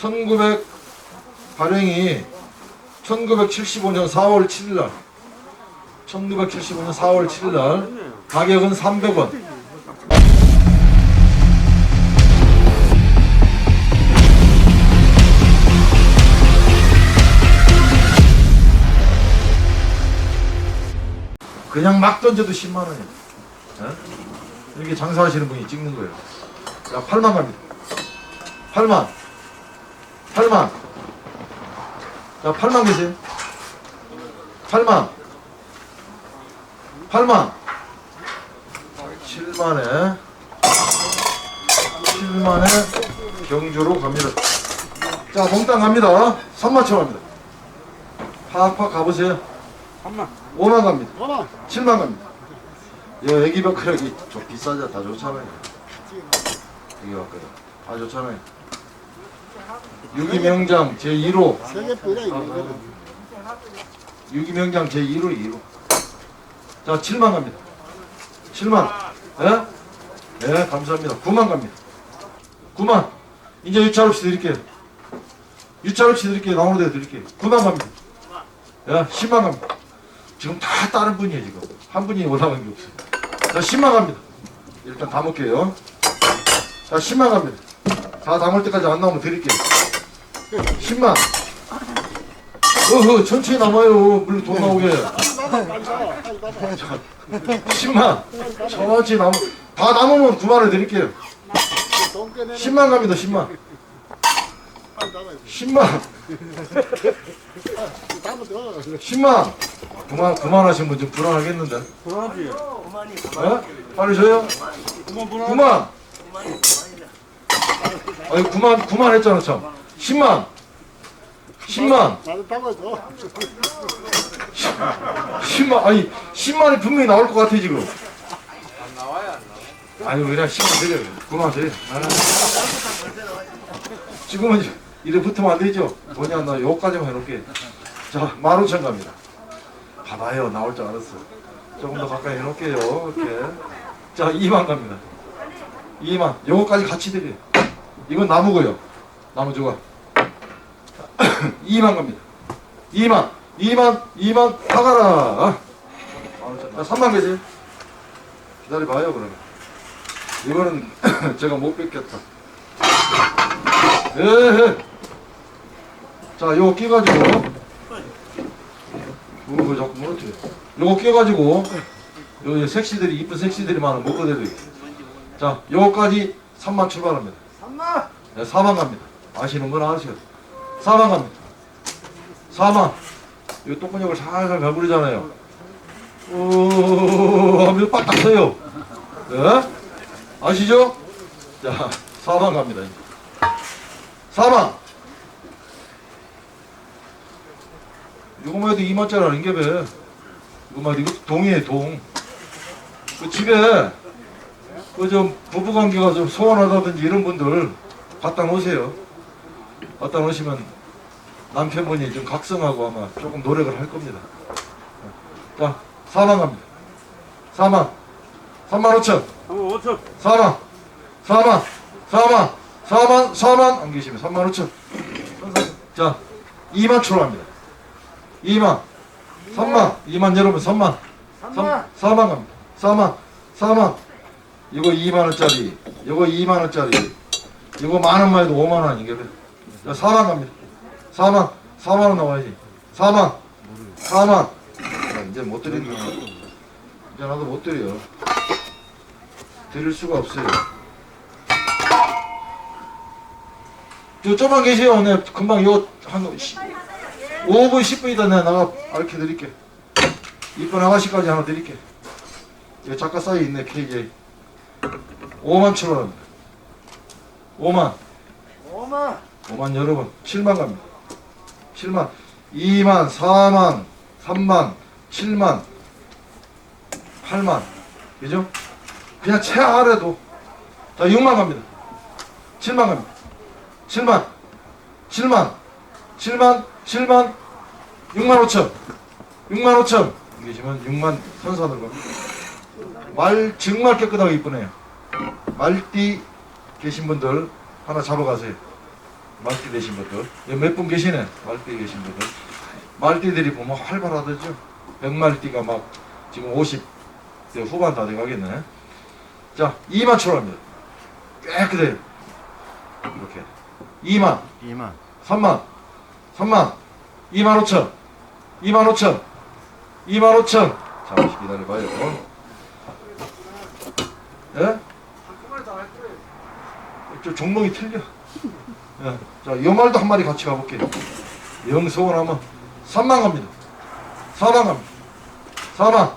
1900 발행이 1975년 4월 7일 날 1975년 4월 7일 날 가격은 300원 그냥 막 던져도 10만 원이에요. 예? 이렇게 장사하시는 분이 찍는 거예요. 자, 8만 갑니다. 8만. 8만. 자, 8만 계세요. 8만. 8만. 7만에 7만에 경주로 갑니다. 자, 몽땅 갑니다. 3만 쳐 갑니다. 팍팍 가보세요. 3만 5만 갑니다. 5만 7만 갑니다. 여 애기 벽크력이 좀 비싸죠. 다 좋잖아요. 애기 벽크력. 다 좋잖아요. 유기명장 제1호 세개 뿌려 이거는 유기명장 제1호 2호 자 7만 갑니다. 7만 예? 네 감사합니다. 9만 갑니다. 9만 이제 유찰 없이 드릴게요. 유찰 없이 드릴게요. 나오는 데 드릴게요. 9만 갑니다. 예 10만 갑니다. 지금 다 다른 분이에요 지금 한 분이 올라간 게 없어요. 자 10만 갑니다. 일단 담을게요. 자 10만 갑니다. 다 담을 때까지 안 나오면 드릴게요. 10만. 어허 천천히 남아요. 물론 돈 나오게. 10만. 천천히 남. 다 남으면 9만을 드릴게요. 돈 꺼내는 10만 갑니다. 10만. 10만. 다음은 더 10만. 그만 그만하신 분 좀 불안하겠는데. 불안하지 어? 빨리 줘요. 9만 불안 9만. 아니 9만 9만 했잖아 참. 10만. 10만. 나도 담아줘 10만 아니 10만이 분명히 나올 것 같아 지금. 안 나와요 안 나와. 아니 그냥 10만 드려. 9만 드려. 아. 지금은 이제 이래 붙으면 안 되죠. 안 나와. 요까지만 해놓을게. 자 15,000 갑니다. 봐봐요 나올 줄 알았어. 조금 더 가까이 해놓을게요. 이렇게. 자 2만 갑니다. 2만 요거까지 같이 드려. 이건 나무고요. 나무 조각. 2만 갑니다. 2만 2만 2만 파가라. 자, 3만 계세요. 기다려봐요 그러면. 이거는 제가 못 뵙겠다. 에헤. 자, 요거 끼가지고. 뭐 자꾸 무너뜨려. 요거 끼가지고. 요 섹시들이 이쁜 섹시들이 많은 먹거들이. 자, 요거까지 3만 출발합니다. 3만 네, 4만 갑니다. 아시는 건 아시죠? 4만 갑니다. 4만. 이 똥근육을 살살 가부리잖아요. 오, 하면 빡딱 서요. 예? 아시죠? 자, 4만 갑니다. 이제. 4만. 이거만 해도 2만짜리 아닌게 배. 해도 이거 동이에요, 동. 그 집에 그 좀 부부관계가 좀 소원하다든지 이런 분들 갖다 놓으세요. 갖다 놓으시면 남편분이 좀 각성하고 아마 조금 노력을 할 겁니다. 자, 4만 갑니다. 4만. 3만 5천. 3만 5천 4만. 4만. 4만. 4만. 4만. 안 계시면 3만 5천. 자, 2만 출발합니다. 2만. 3만. 2만 여러분 3만. 3만 4만 갑니다. 4만, 4만. 이거 2만 원짜리, 이거 2만 원짜리, 이거 만 원만 해도 5만 원 아닌가? 자, 4만 갑니다. 4만, 4만 원 나와야지. 4만, 4만. 야, 이제 못 드린다. 이제 나도 못 드려. 드릴 수가 없어요. 저 좀만 계세요. 네, 금방 요한 5분, 10분이다 내가 나가 알려 드릴게. 이쁜 아가씨까지 하나 드릴게. 이거 작가 사이 있네 KJ. 5만 7천 원입니다. 5만, 5만 5만 여러분 7만 갑니다. 7만, 2만, 4만, 3만, 7만, 8만, 그죠? 그냥 최아래도 자 6만 갑니다. 7만 갑니다. 7만, 7만, 7만, 7만, 6만 5천, 6만 5천. 계시면 6만 선산으로 갑니다. 말 정말 깨끗하게 이쁘네요. 말띠 계신 분들 하나 잡아가세요. 말띠 되신 분들. 몇 분 계시네? 말띠 계신 분들. 말띠들이 보면 활발하다죠. 백말띠가 막 지금 50대 후반 다 돼가겠네. 자 2만 출합니다. 깨끗해요. 이렇게. 2만. 2만. 3만. 3만. 2만 5천. 2만 5천. 2만 5천. 잠시 기다려봐요. 예? 저 종목이 틀려 예. 자, 요 말도 한 마리 같이 가볼게요. 영서원 하면 3만 갑니다. 4만 갑니다. 4만.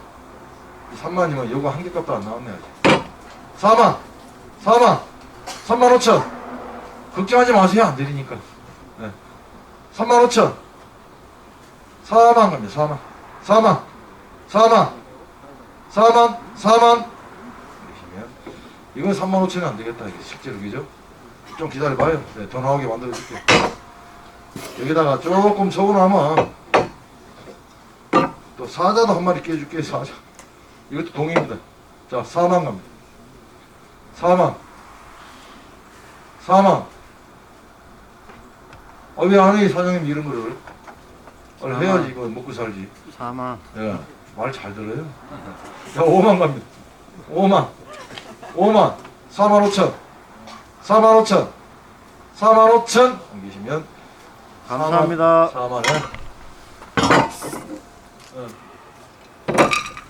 3만이면 요거 한 개 값도 안 나왔네 아직. 4만. 4만. 3만 5천. 걱정하지 마세요 안 되리니까. 네. 3만 5천. 4만 갑니다 4만. 4만. 4만. 4만. 4만. 이러시면 이건 3만 5천이 안 되겠다 이게 실제로. 그죠? 좀 기다려봐요 네, 더 나오게 만들어줄게요 여기다가 조금 서운하면 또 사자도 한 마리 깨줄게요 사자 이것도 동입니다 자 4만 갑니다 4만 4만 아, 왜 안 해, 사장님 이런 거를? 원래 해야지, 이거 먹고 살지. 4만 예, 말 잘 들어요. 자, 5만 갑니다. 5만. 5만. 4만 5천. 4만 5천. 4만 5천. 넘기시면. 감사합니다 4만에.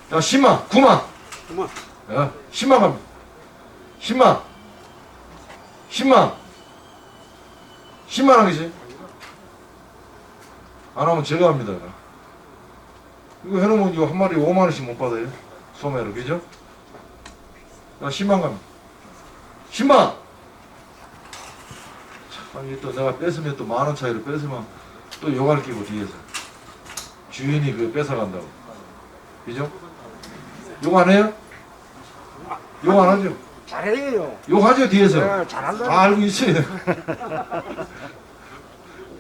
자, 10만. 9만. 9만 예, 10만 갑니다. 10만. 10만. 10만 하겠지? 안 하면 제가 합니다. 이거 해놓으면 이거 한 마리 5만 원씩 못 받아요. 소매로, 그죠? 자, 10만 갑니다. 10만! 참, 이게 또 내가 뺏으면 또 만 원 차이로 뺏으면 또 욕할 끼고 뒤에서. 주인이 그 뺏어간다고. 그죠? 욕 안 해요? 욕 안 하죠? 잘해요 욕하죠, 뒤에서. 네, 잘한다 다 알고 있어요.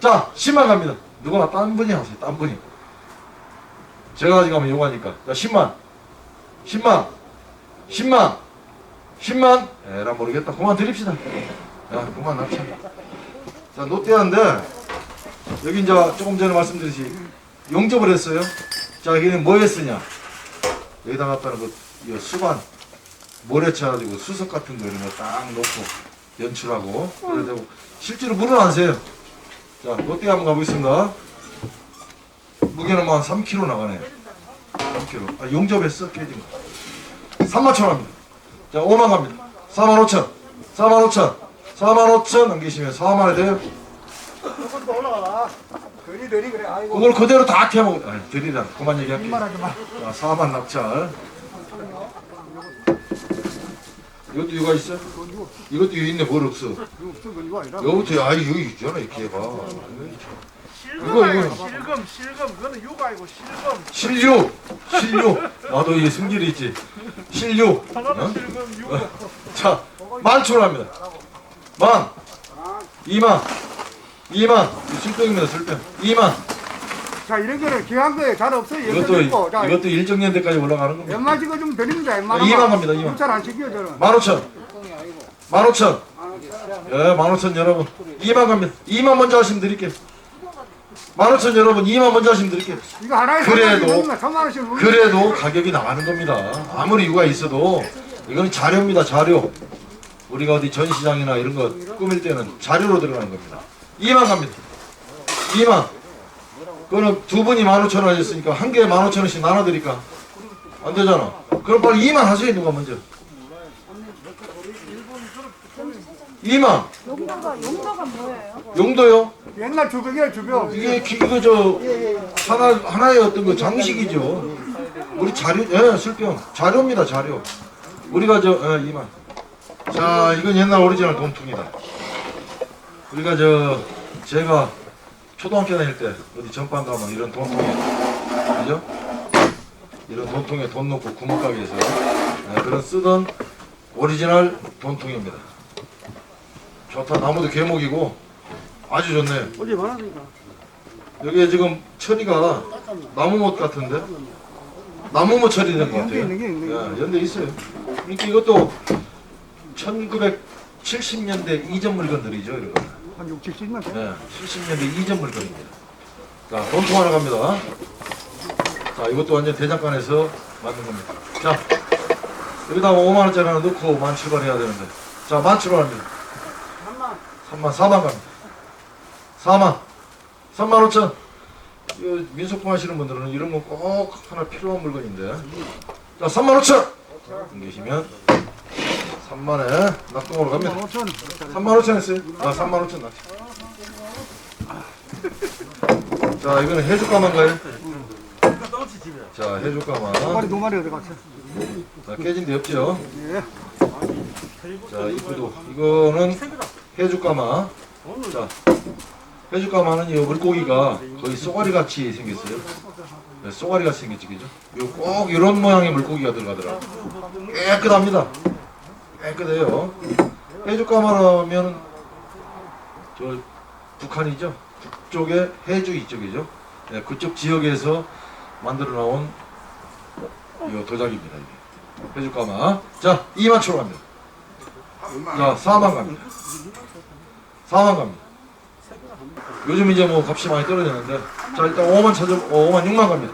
자, 10만 갑니다. 누구나 딴 분이 하세요, 딴 분이. 제가 아직 하면 욕하니까. 자, 10만. 10만. 10만. 10만. 에라, 모르겠다. 그만 드립시다. 야, 그만 납차. 자, 롯데한데, 여기 이제 조금 전에 말씀드렸지. 용접을 했어요. 자, 여기는 뭐 했으냐. 여기다 갖다는 그, 이 수반. 모래 쳐가지고 수석 같은 거 이런 거 딱 놓고 연출하고 그래야 되고 실제로 물은 안 새요. 자 롯데 한번 가보겠습니다. 무게는 뭐 한 3kg 나가네. 3kg. 아 용접했어 깨진 거. 3만 천 원입니다. 자 5만 갑니다. 4만 5천. 4만 5천. 4만 5천 넘기시면 4만 원 돼요. 조금 올라가 그리 들이 그래 아이고 그걸 그대로 다 캐먹어. 아 드리라. 그만 얘기할게. 말하지 마 자 4만 낙찰. 이것도 이유가 있어? 이것도 이유 있네 뭘 없어. 이거 없어 아니라 여기부터 아 여기 있잖아 이렇게 해봐 실금 이거, 아니고 이거. 실금 실금 그거는 육아 아니고 실금 실류 실류 나도 이 승질이 있지 실류 하나는 어? 실금 육자 만천합니다 만. 이만. 이만. 실병입니다 실병 이만. 자 이런 거는 귀한 거에 잘 없어요. 이것도 있고. 자 이것도 일정 연대까지 올라가는 겁니다. 연말 찍어 좀 드립니다. 아, 이만 갑니다, 이만. 잘안 시켜요 저는. 만 오천. 만 오천. 예만 오천 여러분. 이만 갑니다. 이만 먼저 하시면 드릴게요. 만 오천 여러분 이만 먼저 하시면 드릴게요. 이거 하나에 그래도- 3만 원씩 올려. 그래도 가격이 나가는 겁니다. 아무리 이유가 있어도 이거는 자료입니다. 자료. 우리가 어디 전시장이나 이런 거 꾸밀 때는 자료로 들어가는 겁니다. 2만 갑니다. 2만. 그거는 두 분이 15,000원 하셨으니까 한 개에 15,000원씩 나눠드릴까? 안 되잖아. 그럼 빨리 2만 하세요. 누가 먼저. 2만. 용도가 용도가 뭐예요? 용도요? 옛날 주병이야 주병 이게 기- 이거 저 하나 하나의 어떤 그 장식이죠. 우리 자료 예 술병 자료입니다 자료. 우리가 저 예, 이만. 자 이건 옛날 오리지널 돈통이다. 우리가 저 제가 초등학교 다닐 때 어디 전방 가면 이런 돈통에 그죠? 이런 돈통에 돈 넣고 구멍가게에서 예, 그런 쓰던 오리지널 돈통입니다. 좋다 나무도 개목이고 아주 좋네. 어제 많았으니까 여기에 지금 처리가 나무못 같은데? 나무못 처리된 것 같아요. 연대 있는 게 있는 게 예, 연대 있어요. 그러니까 이것도 1970년대 이전 물건들이죠, 이런 거. 한 6, 70년 돼. 네, 70년대 이전 물건입니다. 자, 돈통 하나 갑니다. 자, 이것도 완전 대장간에서 만든 겁니다. 자, 여기다가 5만원짜리 하나 넣고 만 출발해야 되는데. 자, 만 출발합니다. 3만. 3만, 4만 갑니다. 4만. 3만 5천. 이거 민속품 하시는 분들은 이런 거꼭 하나 필요한 물건인데. 자, 3만 5천. 계시면 3만에 낙동으로 갑니다. 5천. 3만 5천 했어요? 아, 3만 5천 났지. 자, 이거는 해줄까만가요? 자, 두 마리 어디 갔어? 자, 깨진 데 없죠? 예. 자, 이쁘도. 이거는 해줄까마. 자, 해줄까마는 이 물고기가 거의 쏘가리 같이 생겼어요. 네, 쏘가리 같이 생겼지, 그죠? 꼭 이런 모양의 물고기가 들어가더라고. 깨끗합니다. 깨끗해요. 해줄까마라면 저 북한이죠? 북쪽에 해주 이쪽이죠? 네, 그쪽 지역에서 만들어 나온 이 도자기입니다. 이게. 해줄까마. 자, 2만 초 갑니다. 자, 4만 갑니다. 4만 갑니다. 요즘 이제 뭐 값이 많이 떨어졌는데, 자, 일단 5만 찾아, 어, 5만, 6만 갑니다.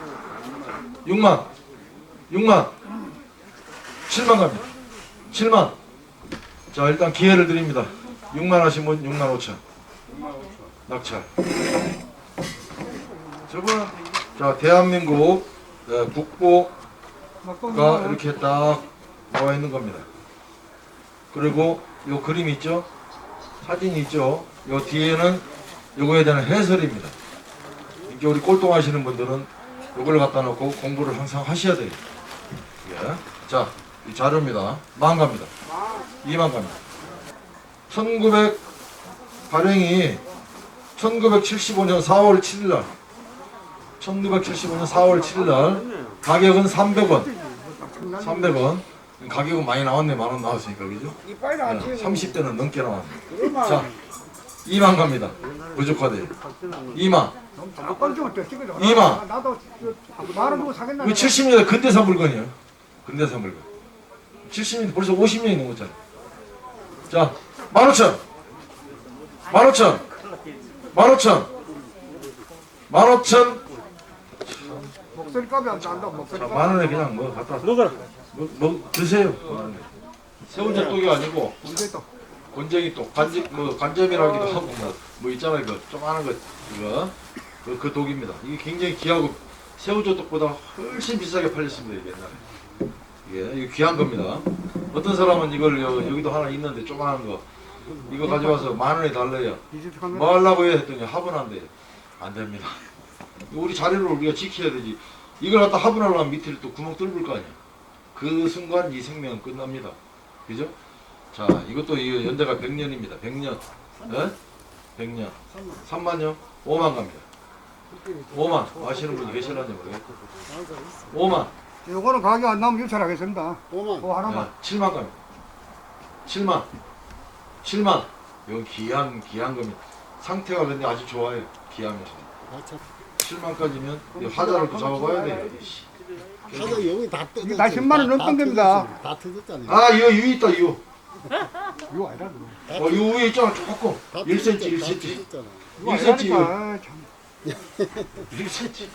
6만, 6만, 7만 갑니다. 7만. 자, 일단 기회를 드립니다. 6만 하신 분 6만 5천. 낙찰. 저분, 자, 대한민국 네, 국보 가 이렇게 딱 나와 있는 겁니다. 그리고 요 그림 있죠? 사진 있죠? 요 뒤에는 요거에 대한 해설입니다. 이렇게 우리 꼴동 하시는 분들은 요걸 갖다 놓고 공부를 항상 하셔야 돼요. 예. 자, 이 자료입니다. 만 갑니다. 2만 갑니다. 1900 발행이 1975년 4월 7일 날 1975년 4월 7일 날 가격은 300원. 300원. 가격은 많이 나왔네. 만 원 나왔으니까 그죠? 이빨이 안 튀고. 30대는 넘게 나왔네. 자, 2만 갑니다. 부족하대. 2만. 아빠 좀 어때? 찍어줘. 이마. 나도 만원 주고 사겠나? 이거 70년대 근대사 물건이에요. 근대사 물건. 70년대 벌써 50년이 넘었잖아. 자, 15,000. 15,000. 15,000. 15,000. 목소리 값이 안 난다. 목소리 자, 값. 만 원에 그냥 뭐 갖다 먹어라. 뭐, 뭐 드세요. 만 원에. 새우젓독이 아니고 언제 또? 곤쟁이 또 관지 뭐 관점이라기도 하고 뭐, 뭐 있잖아요 그 조그마한 거 이거 그, 그 독입니다. 이게 굉장히 귀하고 새우젓독보다 훨씬 비싸게 팔렸습니다 이게 옛날에. 이게 이게 귀한 겁니다. 어떤 사람은 이걸 여, 여기도 하나 있는데 조그마한 거 이거 가져와서 만 원에 달래요. 뭐 하려고 해 했더니 화분한대 안 됩니다. 우리 자리를 우리가 지켜야 되지. 이걸 갖다 화분하려면 밑에를 또 구멍 뚫을 거 아니야. 그 순간 이 생명은 끝납니다. 그죠? 자, 이것도 이 연대가 100년입니다. 100년. 예? 100년. 3만요? 5만 갑니다. 5만. 아시는 분이 계실런지 모르겠고. 5만. 요거는 가격 안 나오면 유찰하겠습니다. 5만 그거 하나만. 예, 7만 갑니다. 7만. 7만. 이건 귀한, 귀한 겁니다. 상태가 근데 아주 좋아요. 귀하면서. 7만까지면 화자를 또 잡아봐야 돼요. 씨. 하다 여기 다 뜯었어. 다 10만 원 넘던 겁니다. 다 뜯었잖아요. 아, 이거 유 있다, 유. 이거 아니라 그거. 어, 유 위에 있잖아, 조금. 다 1cm, 뜯었잖아, 다 1cm. 뜯었잖아. 이거 1cm. 아니라니까. 아, 참. 1cm.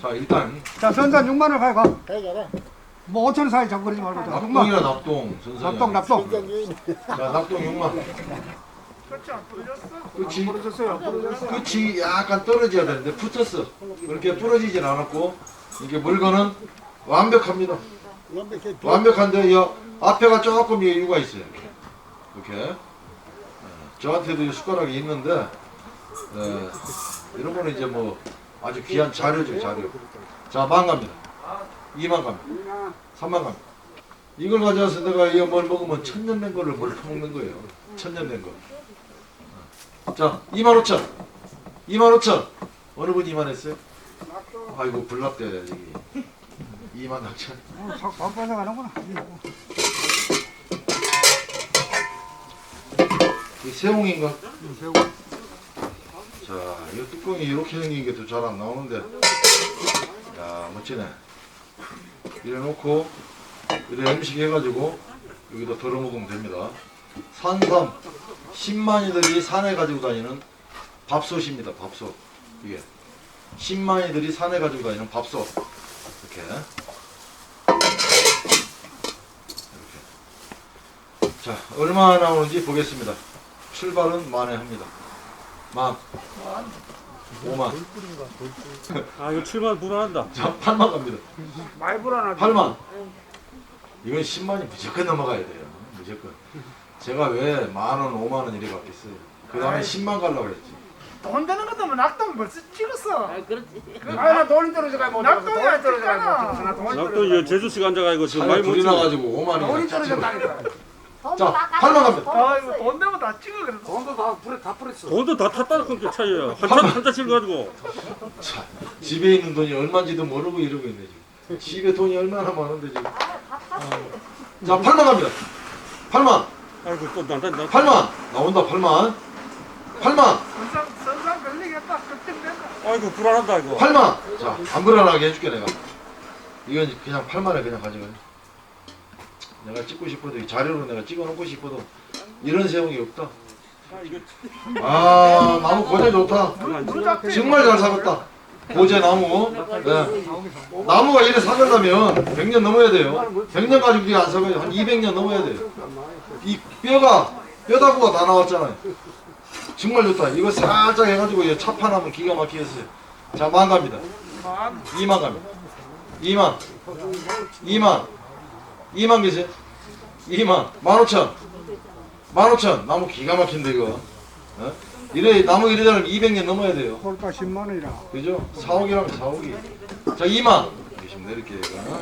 자, 일단 자, 선산 6만 원 가가. 해가라. 뭐 5천 원 사이 그러지 말고. 자, 6만. 납동이라 납동. 선생님. 납동, 납동. 선장 유인. 자, 납동 6만. 끝이 안 떨어졌어? 끝이, 부러졌어요. 부러졌어. 끝이 약간 떨어져야 되는데 붙었어. 그렇게 부러지진 않았고, 이게 물건은 완벽합니다. 완벽해. 완벽한데, 이 앞에가 조금 이 이유가 있어요. 이렇게. 예, 저한테도 이 숟가락이 있는데, 예, 이런 거는 이제 뭐 아주 귀한 자료죠, 자료. 자, 만 갑니다. 2만 갑니다. 3만 갑니다. 이걸 가져와서 내가 이거 뭘 먹으면 천년 된 거를 뭘 퍼먹는 거예요. 천년 된 거. 자, 2만 5천. 2만 5천. 어느 분이 2만 했어요? 아이고, 불났대, 여기. 2만 낙천. 어, 자, 바빠서 가는구나. 이 새옹인가? 새우. 자, 이 뚜껑이 이렇게 생긴 게 더 잘 안 나오는데. 야, 멋지네. 이래 놓고, 이래 음식 해가지고, 여기다 덜어 먹으면 됩니다. 산삼 10만이들이 산에 가지고 다니는 밥솥입니다. 밥솥 이게 10만이들이 산에 가지고 다니는 밥솥 이렇게 이렇게 자 얼마 나오는지 보겠습니다. 출발은 만에 합니다. 만 5만 아 이거 7만 불안한다. 자 8만 갑니다. 많이 불안하지. 8만. 이건 10만이 무조건 넘어가야 돼요. 무조건. 제가 왜 만 원, 5만 원 이래 받겠어요. 그 다음에 10만 가려고 그랬지. 돈 되는 것도면 낙동 벌써 찍었어. 아니 나 돈이 떨어져가 못 낙동이 돈이 안 떨어져가 찍잖아. 못나 돈이 낙도 이제 제주 씨가 앉아가지고 지금 많이 못 둘이 찍어. 나가지고 돈이 5만이 떨어졌다니까 자, 8만 갑니다. 아 이거 돈 되면 다 찍어 그래서. 돈도 다 풀에 다 풀었어 돈도 다 탔다는 게 차이야. 한참 한자 칠 가지고. 자, 집에 있는 돈이 얼마인지도 모르고 이러고 있네 지금. 집에 돈이 얼마나 많은데 지금. 어. 자, 8만 갑니다. 8만, 아이고 또 난다 나. 8만 나온다. 8만, 8만, 선상 선상 걸리겠다. 걱정된다. 아이고 불안한다 이거. 8만. 자, 안 불안하게 해줄게 내가. 이건 그냥 8만에 그냥 가져가요. 내가 찍고 싶어도 이 자료로 내가 찍어놓고 싶어도 이런 세용이 없다. 아 나무 고제 좋다. 정말 잘 사갔다. 고제 나무. 네. 나무가 이래 사려면 100년 넘어야 돼요. 100년 가지고 이게 안 사가요. 한 200년 넘어야 돼요. 이 뼈가 뼈다구가 다 나왔잖아요. 정말 좋다. 이거 살짝 해가지고 차판하면 기가 막히겠어요. 자, 만 갑니다. 만. 2만 갑니다. 2만. 2만. 2만 계세요? 2만. 15,000. 15,000. 나무 기가 막힌데 이거. 어? 이래 나무 이래저래 200년 넘어야 돼요. 홀가 10만 원이라 그죠? 4억이라면 4억이. 자, 2만. 계시면 내릴게요, 이거.